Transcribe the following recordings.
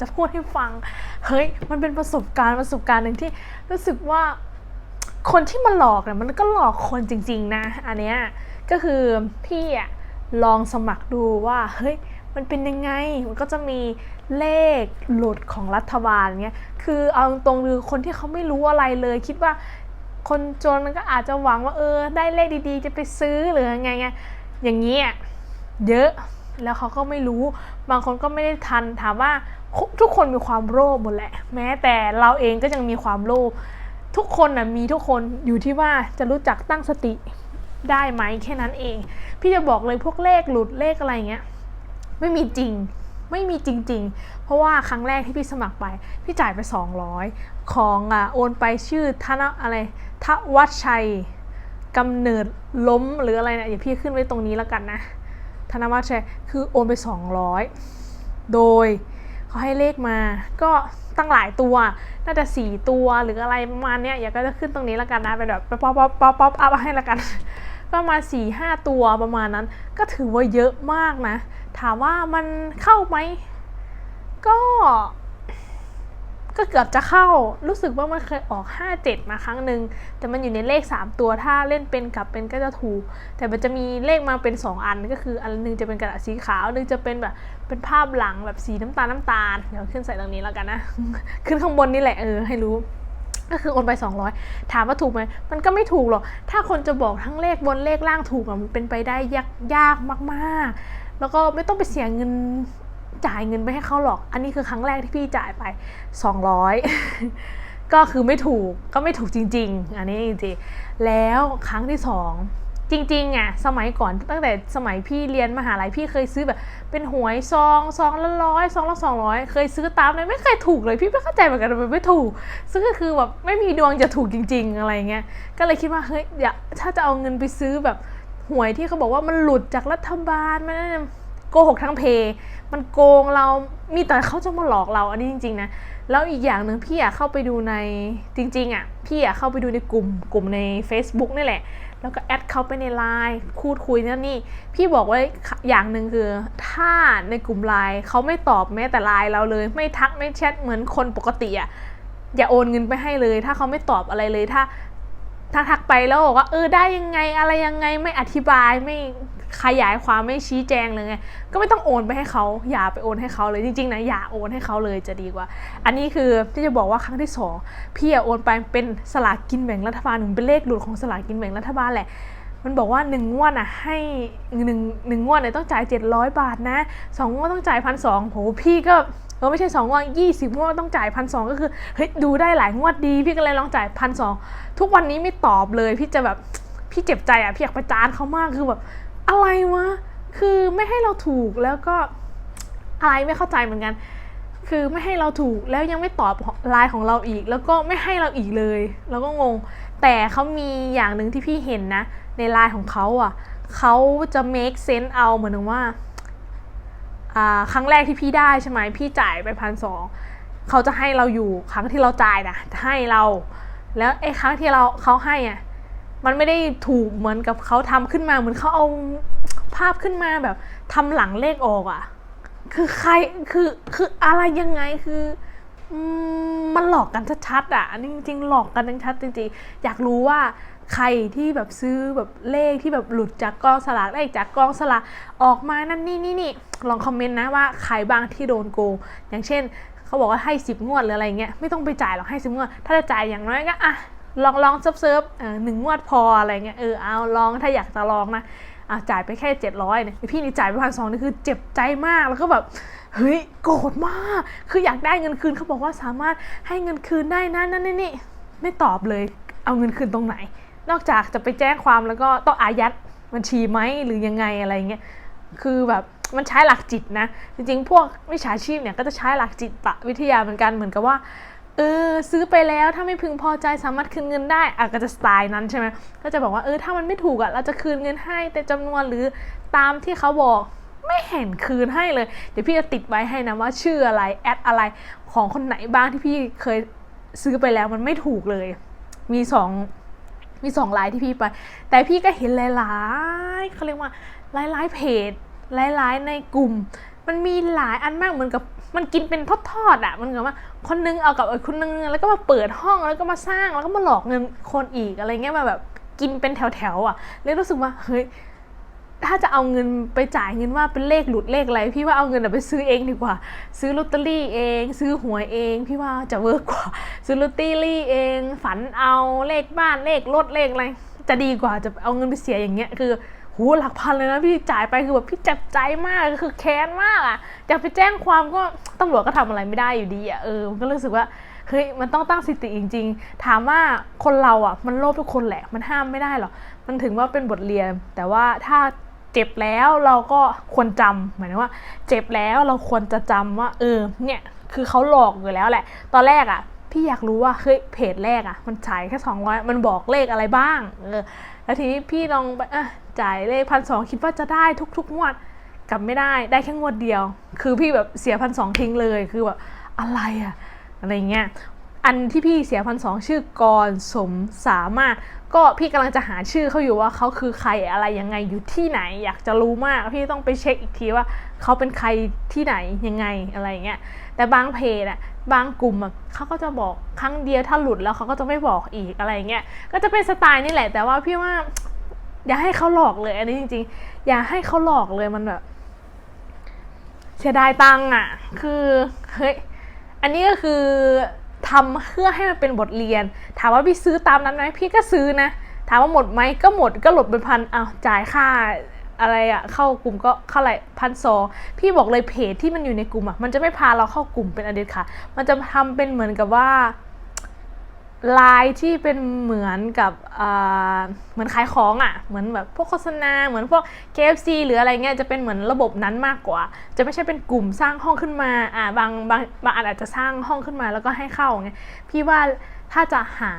จะพูดให้ฟัง เฮ้ย มันเป็นประสบการณ์ประสบการณ์หนึ่งที่รู้สึกว่าคนที่มาหลอกเนี่ยมันก็หลอกคนจริง ๆ นะ อันเนี้ยก็คือพี่อะลองสมัครดูว่าเฮ้ยมันเป็นยังไง มันก็จะมีเลขหลุดของรัฐบาลเงี้ย คือเอาตรงๆคือคนที่เขาไม่รู้อะไรเลย คิดว่าคนจนก็อาจจะหวังว่าเออได้เลขดีๆ จะไปซื้อหรือยังไงไงอย่างนี้อะเยอะ แล้วเขาก็ไม่รู้ บางคนก็ไม่ได้ทันถามว่าทุกคนมีความโลภหมดแหละ แม้แต่เราเองก็ยังมีความโลภทุกคนนะมีทุกคนอยู่ที่ว่าจะรู้จักตั้งสติได้ไหมแค่นั้นเอง พี่จะบอกเลยพวกเลขหลุดเลขอะไรเงี้ยไม่มีจริงไม่มีจริง ๆ เพราะว่าครั้งแรกที่พี่สมัครไป พี่จ่ายไป 200 ของอะโอนไปชื่อธนอะไรทวัชชัยกำเนิดล้มหรืออะไรนะอย่าพี่ขึ้นไว้ตรงนี้แล้วกันนะ ธนวัตรแชร์คือโอนไป 200 โดยเขาให้เลขมา ก็ตั้งหลายตัว น่าจะสี่ตัวหรืออะไรประมาณเนี้ยอย่าก็จะขึ้นตรงนี้แล้วกันนะเป็นแบบป๊อปป๊อปป๊อปป๊อปอัพให้แล้วกัน ประมาณสี่ห้าตัวประมาณนั้น ก็ถือว่าเยอะมากนะ ถามว่ามันเข้าไหมก็ ก็เกือบจะเข้ารู้สึกว่ามันเคยออก 57 มาครั้งหนึ่งแต่มันอยู่ในเลข 3 ตัวถ้าเล่นเป็นกับเป็นก็จะถูก แต่มันจะมีเลขมาเป็น 2 อันก็คืออันหนึงจะเป็นกระดาษสีขาวอันหนึงจะเป็นแบบเป็นภาพหลังแบบสีน้ำตาลน้ำตาลเดี๋ยวขึ้นใส่ตรงนี้แล้วกันนะ ขึ้นข้างบนนี่แหละเออให้รู้ก็คือโอนไป 200 ถามว่าถูกไหม มันก็ไม่ถูกหรอก ถ้าคนจะบอกทั้งเลขบนเลขล่างถูกอะมันเป็นไปได้ยากยากมาก ๆ แล้วก็ไม่ต้องไปเสียเงิน จ่ายเงินไปให้เขาหรอก อันนี้คือครั้งแรกที่พี่จ่ายไป 200 ก็คือไม่ถูกก็ไม่ถูกจริง ๆ อันนี้จริงๆแล้วครั้งที่สองจริงๆอะสมัยก่อนตั้งแต่สมัยพี่เรียนมหาลัยพี่เคยซื้อแบบ เป็นหวยซองซองละร้อยซองละสองร้อยเคยซื้อตามเลยไม่เคยถูกเลยพี่ไม่เข้าใจเหมือนกันทำไมไม่ถูก ซึ่งก็คือแบบไม่มีดวงจะถูกจริง ๆ อะไรเงี้ยก็เลยคิดว่าเฮ้ยอยาถ้าจะเอาเงินไปซื้อแบบหวยที่เขาบอกว่ามันหลุดจากรัฐบาลมันนั่น โกหกทั้งเพ มันโกงเรามีแต่เขาจะมาหลอกเราอันนี้จริง ๆ นะ แล้วอีกอย่างหนึ่งพี่อะเข้าไปดูในจริง ๆอะพี่อะเข้าไปดูในกลุ่มกลุ่มใน Facebook นี่แหละ แล้วก็แอดเขาไปในไลน์คูดคุยนั่นนี่ พี่บอกไว้อย่างหนึ่งคือ ถ้าในกลุ่มไลน์เขาไม่ตอบแม้แต่ไลน์เราเลย ไม่ทักไม่แชทเหมือนคนปกติอะอย่าโอนเงินไปให้เลย ถ้าเขาไม่ตอบอะไรเลยถ้าถ้าทักไปแล้วบอกว่าเออได้ยังไงอะไรยังไงไม่อธิบายไม่ ขยายความไม่ชี้แจงเลยไงก็ไม่ต้องโอนไปให้เขาอย่าไปโอนให้เขาเลยจริงๆนะอย่าโอนให้เขาเลยจะดีกว่า อันนี้คือที่จะบอกว่าครั้งที่สองพี่อะโอนไปเป็นสลากกินแบ่งรัฐบาลหนึ่งเป็นเลขหลุดของสลากกินแบ่งรัฐบาลแหละมันบอกว่าหนึ่งงวดอะให้หนึ่งหนึ่งงวดเนี่ยต้องจ่ายเจ็ดร้อยบาทนะสองงวดต้องจ่ายพันสองโหพี่ก็เออไม่ใช่สองงวดยี่สิบงวดต้องจ่ายพันสองก็คือเฮ้ยดูได้หลายงวดดี พี่ก็เลยลองจ่ายพันสองทุกวันนี้ไม่ตอบเลย พี่จะแบบพี่เจ็บใจอะพี่อยากประจานเขามากคือแบบ อะไรวะ คือไม่ให้เราถูกแล้วก็อะไรไม่เข้าใจเหมือนกัน คือไม่ให้เราถูกแล้วยังไม่ตอบไลน์ของเราอีก แล้วก็ไม่ให้เราอีกเลยเราก็งง แต่เขามีอย่างหนึ่งที่พี่เห็นนะ ในไลน์ของเขาอะเขาจะ make sense เอาเหมือนว่าอ่าครั้งแรกที่พี่ได้ใช่ไหมพี่จ่ายไปพันสองเขาจะให้เราอยู่ครั้งที่เราจ่ายนะให้เรา แล้วไอ้ครั้งที่เราเขาให้อะ มันไม่ได้ถูกเหมือนกับเขาทำขึ้นมาเหมือนเขาเอาภาพขึ้นมาแบบทำหลังเลขออกอะ คือใครคือคืออะไรยังไงคือมันหลอกกันชัดๆอะอันนี้จริงๆหลอกกันชัดจริงๆ อยากรู้ว่าใครที่แบบซื้อแบบเลขที่แบบหลุดจากกองสลากเลขจากกองสลากออกมานั่นนี่นี่นี่ลองคอมเมนต์นะว่าใครบ้างที่โดนโกง อย่างเช่น เขาบอกว่าให้สิบงวดหรืออะไรเงี้ยไม่ต้องไปจ่ายหรอกให้สิบงวด ถ้าจะจ่ายอย่างน้อยก็อะ ลองลองเซิร์ฟเซิร์ฟหนึ่งงวดพออะไรเงี้ยเออเอาลองถ้าอยากจะลองนะอะจ่ายไปแค่เจ็ดร้อยเนี่ยพี่นี่จ่ายไปพันสองนี่คือเจ็บใจมากแล้วก็แบบเฮ้ยโกรธมาก คืออยากได้เงินคืนเขาบอกว่าสามารถให้เงินคืนได้นะนั่นนี่นี่ไม่ตอบเลย เอาเงินคืนตรงไหน นอกจากจะไปแจ้งความแล้วก็ต้องอายัดบัญชีไหมหรือยังไงอะไรเงี้ยคือแบบมันใช้หลักจิตนะ จริงๆ พวกวิชาชีพเนี่ยก็จะใช้หลักจิตวิทยาเหมือนกันเหมือนกับว่า เออซื้อไปแล้วถ้าไม่พึงพอใจสามารถคืนเงินได้อะก็จะสไตล์นั้นใช่ไหมก็จะบอกว่าเออถ้ามันไม่ถูกอะเราจะคืนเงินให้แต่จำนวนหรือตามที่เขาบอกไม่เห็นคืนให้เลย เดี๋ยวพี่จะติดไว้ให้นะว่าชื่ออะไรแอดอะไรของคนไหนบ้างที่พี่เคยซื้อไปแล้วมันไม่ถูกเลย มีสองมีสองไลน์ที่พี่ไป แต่พี่ก็เห็นหลายๆเขาเรียกว่าหลายๆเพจหลายๆในกลุ่ม มันมีหลายอันมากเหมือนกับ มันกินเป็นทอดๆอะ มันกับว่าคนนึงเอากับอีกคนนึงแล้วก็มาเปิดห้องแล้วก็มาสร้างแล้วก็มาหลอกเงินคนอีกอะไรเงี้ยมาแบบกินเป็นแถวๆอะเลยรู้สึกว่าเฮ้ยถ้าจะเอาเงินไปจ่ายเงินว่าเป็นเลขหลุดเลขอะไร พี่ว่าเอาเงินไปซื้อเองดีกว่า ซื้อลอตเตอรี่เอง ซื้อหวยเอง พี่ว่าจะเวิร์กกว่า ซื้อลอตเตอรี่เอง ฝันเอาเลขบ้านเลขรถเลขอะไรจะดีกว่าจะเอาเงินไปเสียอย่างเงี้ยคือหูหลักพันเลยนะพี่จ่ายไปคือแบบพี่เจ็บใจมากคือแค้นมากอะ จะไปแจ้งความก็ตำรวจก็ทำอะไรไม่ได้อยู่ดีอะเออมันก็รู้สึกว่าเฮ้ยมันต้องตั้งสติจริง ๆ ถามว่าคนเราอะมันโลภทุกคนแหละ มันห้ามไม่ได้หรอกมันถึงว่าเป็นบทเรียน แต่ว่าถ้าเจ็บแล้วเราก็ควรจำหมายถึงว่า เจ็บแล้วเราควรจะจำว่า เออ เนี่ยคือเขาหลอกอยู่แล้วแหละ ตอนแรกอะพี่อยากรู้ว่าเฮ้ยเพจแรกอะมันจ่ายแค่สองร้อยมันบอกเลขอะไรบ้างเออแล้วทีนี้พี่ลองไปอะจ่ายเลขพันสองคิดว่าจะได้ทุกๆงวด กลับไม่ได้ได้แค่งวดเดียว คือพี่แบบเสียพันสองทิ้งเลยคือแบบอะไรอะอะไรเงี้ยอันที่พี่เสียพันสองชื่อกรสมสามารถ ก็พี่กำลังจะหาชื่อเขาอยู่ว่าเขาคือใครอะไรยังไงอยู่ที่ไหน อยากจะรู้มากพี่ต้องไปเช็คอีกทีว่าเขาเป็นใครที่ไหนยังไงอะไรเงี้ยแต่บางเพจอะบางกลุ่มอะเขาก็จะบอกครั้งเดียวถ้าหลุดแล้วเขาก็จะไม่บอกอีกอะไรเงี้ยก็จะเป็นสไตล์นี่แหละแต่ว่าพี่ว่าอย่าให้เขาหลอกเลยอันนี้จริง ๆ อย่าให้เขาหลอกเลยมันแบบ เสียดายตังค์อะ คือเฮ้ยอันนี้ก็คือทำเพื่อให้มันเป็นบทเรียน ถามว่าพี่ซื้อตามนั้นไหมพี่ก็ซื้อนะ ถามว่าหมดไหมก็หมดก็หลดเป็นพันอ้าวจ่ายค่าอะไรอะเข้ากลุ่มก็เข้าไรพันสองพี่บอกเลยเพจที่มันอยู่ในกลุ่มอะมันจะไม่พาเราเข้ากลุ่มเป็นอเดตค่ะ มันจะทำเป็นเหมือนกับว่า ลน์ที่เป็นเหมือนกับเหมือนขายของอะ่ะ เหมือนแบบพวกโฆษณา เหมือนพวก KFC หรืออะไรเงี้ยจะเป็นเหมือนระบบนั้นมากกว่า จะไม่ใช่เป็นกลุ่มสร้างห้องขึ้นมาอ่าบางบางบางอันอาจจะสร้างห้องขึ้นมาแล้วก็ให้เข้าไงพี่ว่าถ้าจะหา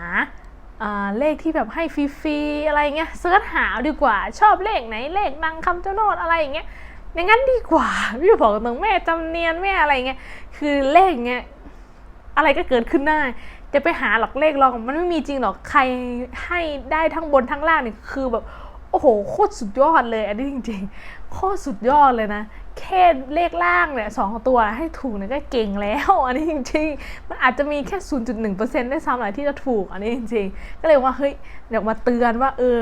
เลขที่แบบให้ฟรีๆอะไรเงี้ยเซิร์ชหาดีกว่าชอบเลขไหนเลขดังคำเจ้าโนดอะไรอย่างเงี้ยอย่างนั้นดีกว่าพี่บอกตรงแม่จำเนียนแม่อะไรเงี้ยคือเลขเงี้ยอะไรก็เกิดขึ้นได้ จะไปหาหลักเลขลองมันไม่มีจริงหรอกใครให้ได้ทั้งบนทั้งล่างเนี่ยคือแบบโอ้โหโคตรสุดยอดเลย อันนี้จริงๆโคตรสุดยอดเลยนะแค่เลขล่างเนี่ยสองตัวให้ถูกเนี่ยก็เก่งแล้ว อันนี้จริงๆมันอาจจะมีแค่ 0.1%ได้ซ้ำอะไรที่จะถูกอันนี้จริงๆก็เลยว่าเฮ้ยอยากมาเตือนว่าเออ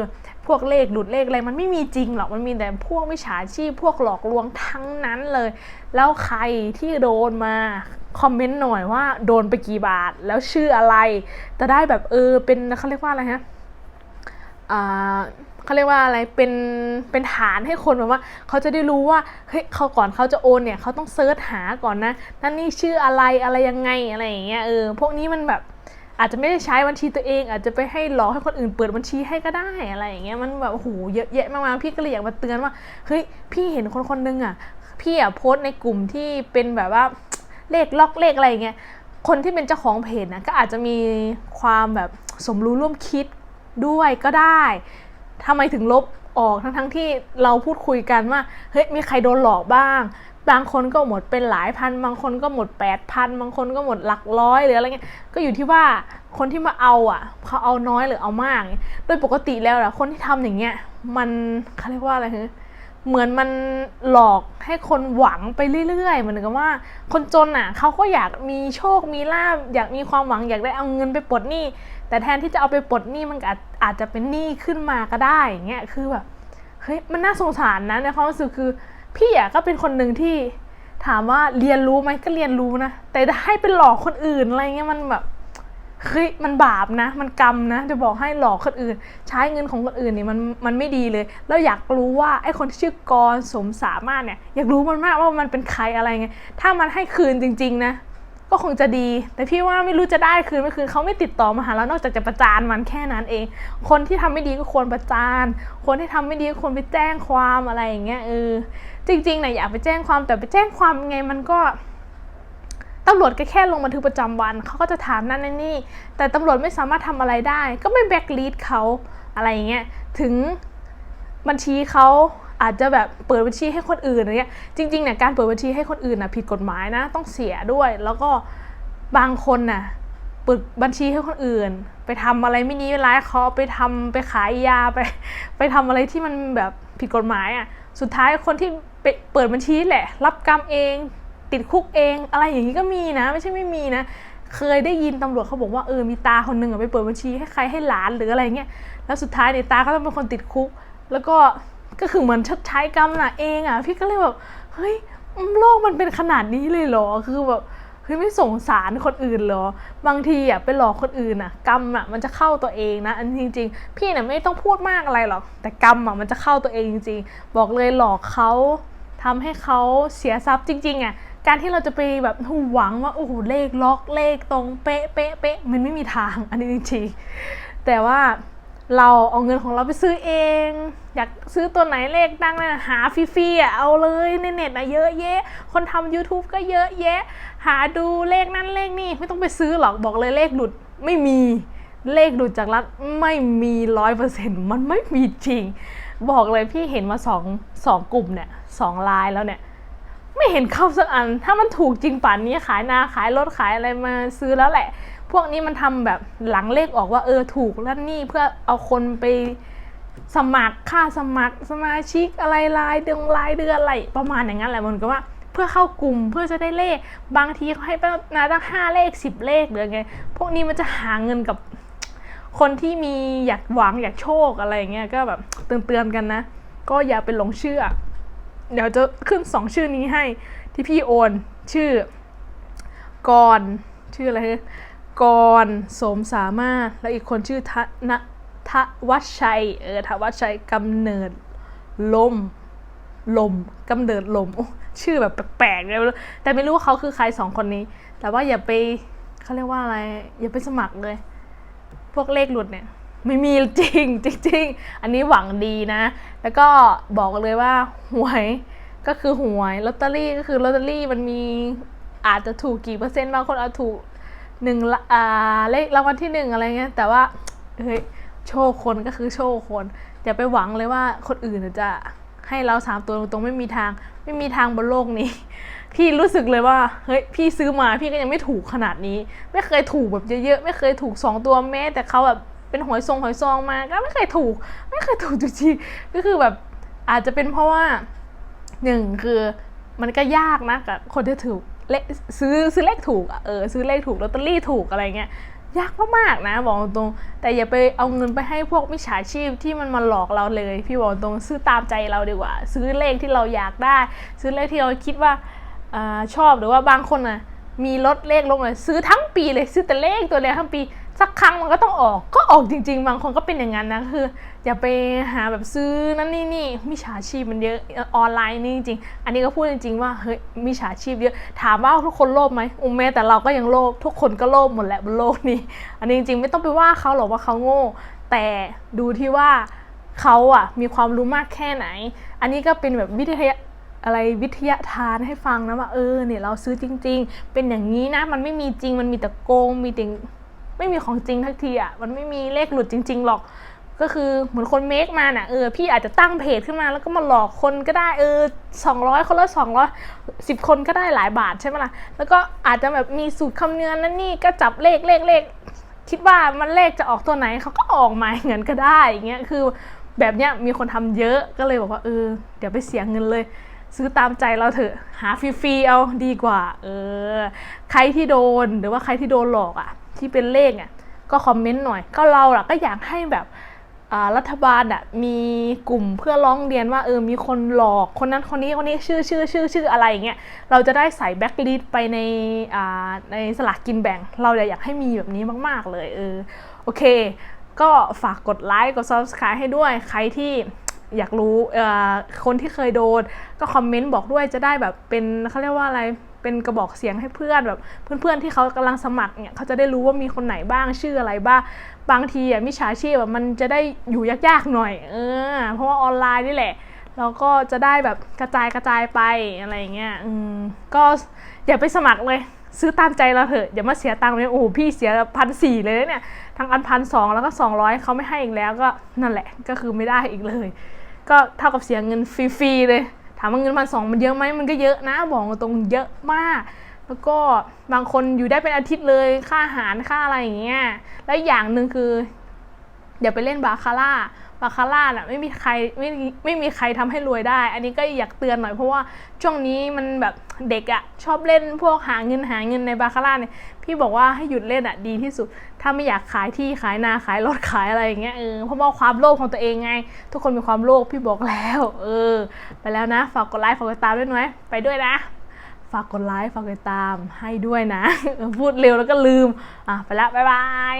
พวกเลขหลุดเลขอะไรมันไม่มีจริงหรอกมันมีแต่พวกมิจฉาชีพพวกหลอกลวงทั้งนั้นเลย แล้วใครที่โดนมา คอมเมนต์หน่อยว่าโดนไปกี่บาทแล้วชื่ออะไร จะได้แบบเออเป็นเขาเรียกว่าอะไรฮะอ่าเขาเรียกว่าอะไรเป็นเป็นฐานให้คนแบบว่า เขาจะได้รู้ว่าเฮ้ยเขาก่อนเขาจะโอนเนี่ยเขาต้องเซิร์ชหาก่อนนะนั่นนี่ชื่ออะไรอะไรยังไงอะไรอย่างเงี้ยเออพวกนี้มันแบบอาจจะไม่ได้ใช้บัญชีตัวเอง อาจจะไปให้หลอกให้คนอื่นเปิดบัญชีให้ก็ได้อะไรอย่างเงี้ยมันแบบโอ้โหเยอะแยะมากๆพี่ก็เลยอยากมาเตือนว่าเฮ้ยพี่เห็นคนคนนึงอะพี่อะโพสในกลุ่มที่เป็นแบบว่า เลขล็อกเลขอะไรเงี้ยคนที่เป็นเจ้าของเพจนะก็อาจจะมีความแบบสมรู้ร่วมคิดด้วยก็ได้ทำไมถึงลบออกทั้งทั้งที่เราพูดคุยกันว่าเฮ้ยมีใครโดนหลอกบ้าง บางคนก็หมดเป็นหลายพัน บางคนก็หมดแปดพันบางคนก็หมดหลักร้อยหรืออะไรเงี้ยก็อยู่ที่ว่าคนที่มาเอาอะเขาเอาน้อยหรือเอามาก โดยปกติแล้วอะคนที่ทำอย่างเงี้ยมันเขาเรียกว่าอะไรฮะ เหมือนมันหลอกให้คนหวังไปเรื่อยๆ เหมือนกับว่า คนจนอะเขาก็อยากมีโชคมีลาบอยากมีความหวังอยากได้เอาเงินไปปลดหนี้แต่แทนที่จะเอาไปปลดหนี้มันอาจอาจจะเป็นหนี้ขึ้นมาก็ได้อย่างเงี้ยคือแบบเฮ้ยมันน่าสงสารนะในความรู้สึกคือพี่อะก็เป็นคนหนึ่งที่ถามว่าเรียนรู้ไหมก็เรียนรู้นะแต่ให้ไปหลอกคนอื่นอะไรเงี้ยมันแบบ เฮ้ยมันบาปนะ มันกรรมนะจะบอกให้หลอกคนอื่น ใช้เงินของคนอื่นนี่มันมันไม่ดีเลย แล้วอยากรู้ว่าไอ้คนที่ชื่อกรสมสามารถเนี่ยอยากรู้มันมากว่ามันเป็นใครอะไรไงถ้ามันให้คืนจริง ๆ นะ ก็คงจะดี แต่พี่ว่าไม่รู้จะได้คืนไม่คืนเขาไม่ติดต่อมาหาเรานอกจากจะประจานมันแค่นั้นเอง คนที่ทำไม่ดีก็ควรประจาน คนที่ทำไม่ดีก็ควรไปแจ้งความอะไรอย่างเงี้ยเออจริงๆนะอยากไปแจ้งความแต่ไปแจ้งความไงมันก็ ตำรวจก็แค่ลงบันทึกประจำวัน เขาก็จะถามนั่นนี่ แต่ตำรวจไม่สามารถทำอะไรได้ ก็ไม่แบล็คลิสเขาอะไรอย่างเงี้ย ถึงบัญชีเขาอาจจะแบบเปิดบัญชีให้คนอื่นอะไรเงี้ย จริงๆเนี่ยการเปิดบัญชีให้คนอื่นน่ะผิดกฎหมายนะ ต้องเสียด้วย แล้วก็บางคนน่ะเปิดบัญชีให้คนอื่น ไปทำอะไรไม่นี้ร้ายเขาไปทำไปขายยาไป ไปทำอะไรที่มันแบบผิดกฎหมายอะ สุดท้ายคนที่เปิดบัญชีแหละ รับกรรมเอง ติดคุกเองอะไรอย่างนี้ก็มีนะ ไม่ใช่ไม่มีนะ เคยได้ยินตำรวจเขาบอกว่าเออมีตาคนหนึ่งไปเปิดบัญชีให้ใครให้หลานหรืออะไรเงี้ยแล้วสุดท้ายเนี่ยตาก็ต้องเป็นคนติดคุก แล้วก็ก็คือเหมือนชดใช้กรรมน่ะเองอะพี่ก็เลยแบบเฮ้ยโลกมันเป็นขนาดนี้เลยเหรอคือแบบเฮ้ยไม่สงสารคนอื่นเหรอ บางทีอะไปหลอกคนอื่นอะ กรรมอะมันจะเข้าตัวเองนะ อันจริง ๆ พี่เนี่ยไม่ต้องพูดมากอะไรหรอก แต่กรรมอะมันจะเข้าตัวเองจริง ๆ บอกเลยหลอกเขาทำให้เขาเสียทรัพย์จริงๆอะ การที่เราจะไปแบบหวังว่าโอ้โหเลขล็อกเลขตรงเป๊ะเป๊ะเป๊ะมันไม่มีทางอันนี้จริงๆแต่ว่าเราเอาเงินของเราไปซื้อเอง อยากซื้อตัวไหนเลขดังนะหาฟรีๆอะเอาเลยในเน็ตนะเยอะแยะ คนทำ YouTube ก็เยอะแยะ หาดูเลขนั้นเลขนี่ไม่ต้องไปซื้อหรอกบอกเลยเลขหลุดไม่มีเลขหลุดจากรัฐไม่มีร้อยเปอร์เซ็นต์มันไม่มีจริง บอกเลยพี่เห็นมาสองสองกลุ่มเนี่ยสองไลน์แล้วเนี่ย ไม่เห็นเข้าสักอัน ถ้ามันถูกจริงป่านนี้ขายนาขายรถขายอะไรมาซื้อแล้วแหละ พวกนี้มันทำแบบหลังเลขออกว่าเออถูกแล้วนี่เพื่อเอาคนไปสมัครค่าสมัครสมาชิกอะไรรายเดือนรายเดือนอะไรประมาณอย่างนั้นแหละมันก็ว่าเพื่อเข้ากลุ่มเพื่อจะได้เลข บางทีเขาให้นาตั้งห้าเลขสิบเลขหรือไงพวกนี้มันจะหาเงินกับคนที่มีอยากหวังอยากโชคอะไรเงี้ยก็แบบเตือนๆกันนะ ก็อย่าไปหลงเชื่อ เดี๋ยวจะขึ้นสองชื่อนี้ให้ที่พี่โอน ชื่อกรชื่ออะไรกรสมสามารถ แล้วอีกคนชื่อทนทวัชชัย เออทวัชชัยกำเนิดลม ลมกำเนิดลมโอ้ชื่อแบบแปลกๆเลยแต่ไม่รู้ว่าเขาคือใครสองคนนี้ แต่ว่าอย่าไปเขาเรียกว่าอะไร อย่าไปสมัครเลย พวกเลขหลุดเนี่ย ไม่มีจริงจริงๆอันนี้หวังดีนะ แล้วก็บอกเลยว่าหวยก็คือหวยลอตเตอรี่ก็คือลอตเตอรี่มันมีอาจจะถูกกี่เปอร์เซ็นต์บางคนเอาถูกหนึ่งละอ่าเลขรางวัลที่หนึ่งอะไรเงี้ยแต่ว่าเฮ้ยโชคคนก็คือโชคคนอย่าไปหวังเลยว่าคนอื่นจะให้เราสามตัวตรงๆไม่มีทางไม่มีทางบนโลกนี้ พี่รู้สึกเลยว่าเฮ้ยพี่ซื้อมาพี่ก็ยังไม่ถูกขนาดนี้ ไม่เคยถูกแบบเยอะๆไม่เคยถูกสองตัวแม้แต่เขาแบบ เป็นหวยทรงหวยซองมาก็ไม่เคยถูก ไม่เคยถูกจริงๆก็คือแบบอาจจะเป็นเพราะว่าหนึ่งคือมันก็ยากนะกับคนที่ถูกเลซื้อซื้อเลขถูกเออซื้อเลขถูกลอตเตอรี่ถูกอะไรเงี้ยยากมากๆนะบอกตรงแต่อย่าไปเอาเงินไปให้พวกมิจฉาชีพที่มันมาหลอกเราเลย พี่บอกตรงซื้อตามใจเราดีกว่า ซื้อเลขที่เราอยากได้ ซื้อเลขที่เราคิดว่าอชอบหรือว่าบางคนอะมีลดเลขลงเลยซื้อทั้งปีเลยซื้อแต่เลขตัวเดียวทั้งปี สักครั้งมันก็ต้องออก ก็ออกจริง ๆ บางคนก็เป็นอย่างนั้นนะคือ อย่าไปหาแบบซื้อนั่นนี่นี่มิจฉาชีพมันเยอะออนไลน์นี่จริง อันนี้ก็พูดจริง ๆ ว่าเฮ้ยมิจฉาชีพเยอะถามว่าทุกคนโลภไหมอุ้มแม่แต่เราก็ยังโลภทุกคนก็โลภหมดแหละบนโลกนี้ อันนี้จริง ๆ ไม่ต้องไปว่าเขาหรอกว่าเขาโง่ แต่ดูที่ว่าเขาอะมีความรู้มากแค่ไหน อันนี้ก็เป็นแบบวิทยาอะไรวิทยาทานให้ฟังนะว่าเออเนี่ยเราซื้อจริง ๆ เป็นอย่างนี้นะมันไม่มีจริงมันมีแต่โกงมีแต่ ไม่มีของจริงทักทีอะมันไม่มีเลขหลุดจริง ๆ หรอก ก็คือเหมือนคนเมคมาน่ะเออพี่อาจจะตั้งเพจขึ้นมาแล้วก็มาหลอกคนก็ได้เออสองร้อยคนละสองร้อยสิบคนก็ได้หลายบาทใช่ไหมล่ะแล้วก็อาจจะแบบมีสูตรคำนวณนั่นนี่ก็จับเลขเลขเลขคิดว่ามันเลขจะออกตัวไหนเขาก็ออกมาอย่างนั้นก็ได้อย่างเงี้ยคือแบบเนี้ยมีคนทำเยอะก็เลยบอกว่าเออเดี๋ยวไปเสียเงินเลย ซื้อตามใจเราเถอะหาฟรีๆเอาดีกว่า เออ ใครที่โดนหรือว่าใครที่โดนหลอกอะ ที่เป็นเลขอะก็คอมเมนต์หน่อย ก็เราล่ะก็อยากให้แบบรัฐบาลอะมีกลุ่มเพื่อร้องเรียนว่าเออมีคนหลอกคนนั้นคนนี้คนนี้ชื่อชื่อชื่อชื่ออะไรอย่างเงี้ยเราจะได้ใส่แบ็กลิสไปในในสลากกินแบ่ง เราอยากให้มีแบบนี้มาก ๆ เลยเออโอเค ก็ฝากกดไลค์กด subscribe ให้ด้วยใครที่อยากรู้คนที่เคยโดนก็คอมเมนต์บอกด้วยจะได้แบบเป็นเขาเรียกว่าอะไร เป็นกระบอกเสียงให้เพื่อนแบบเพื่อนๆที่เขากำลังสมัครเนี่ยเขาจะได้รู้ว่ามีคนไหนบ้างชื่ออะไรบ้างบางทีอะมิจฉาชีพแบบมันจะได้อยู่ยากๆหน่อยเออเพราะว่าออนไลน์นี่แหละเราก็จะได้แบบกระจายกระจายไปอะไรเงี้ยอืมก็อย่าไปสมัครเลยซื้อตามใจเราเถอะอย่ามาเสียตังค์เลยโอ้พี่เสียพันสี่เลยเนี่ยทั้งอันพันสองแล้วก็สองร้อยเขาไม่ให้อีกแล้วก็นั่นแหละก็คือไม่ได้อีกเลย ก็เท่ากับเสียเงินฟรีๆเลย ถามว่าเงินพันสองมันเยอะไหมมันก็เยอะนะ บอกตรงเยอะมาก แล้วก็บางคนอยู่ได้เป็นอาทิตย์เลยค่าอาหารค่าอะไรอย่างเงี้ยแล้วอย่างหนึ่งคืออย่าไปเล่นบาคาร่า บาคาร่าน่ะไม่มีใครไม่ไม่มีใครทำให้รวยได้ อันนี้ก็อยากเตือนหน่อยเพราะว่าช่วงนี้มันแบบเด็กอะชอบเล่นพวกหาเงินหาเงินในบาคาร่าเนี่ยพี่บอกว่าให้หยุดเล่นอะดีที่สุด ถ้าไม่อยากขายที่ขายนาขายรถขายอะไรอย่างเงี้ยเออเพราะว่าความโลภของตัวเองไง ทุกคนมีความโลภพี่บอกแล้ว เออ ไปแล้วนะ ฝากกดไลค์ฝากกดติดตามด้วยไหมไปด้วยนะ ฝากกดไลค์ฝากกดติดตามให้ด้วยนะพูดเร็วแล้วก็ลืมอะไปล้วบ๊ายบาย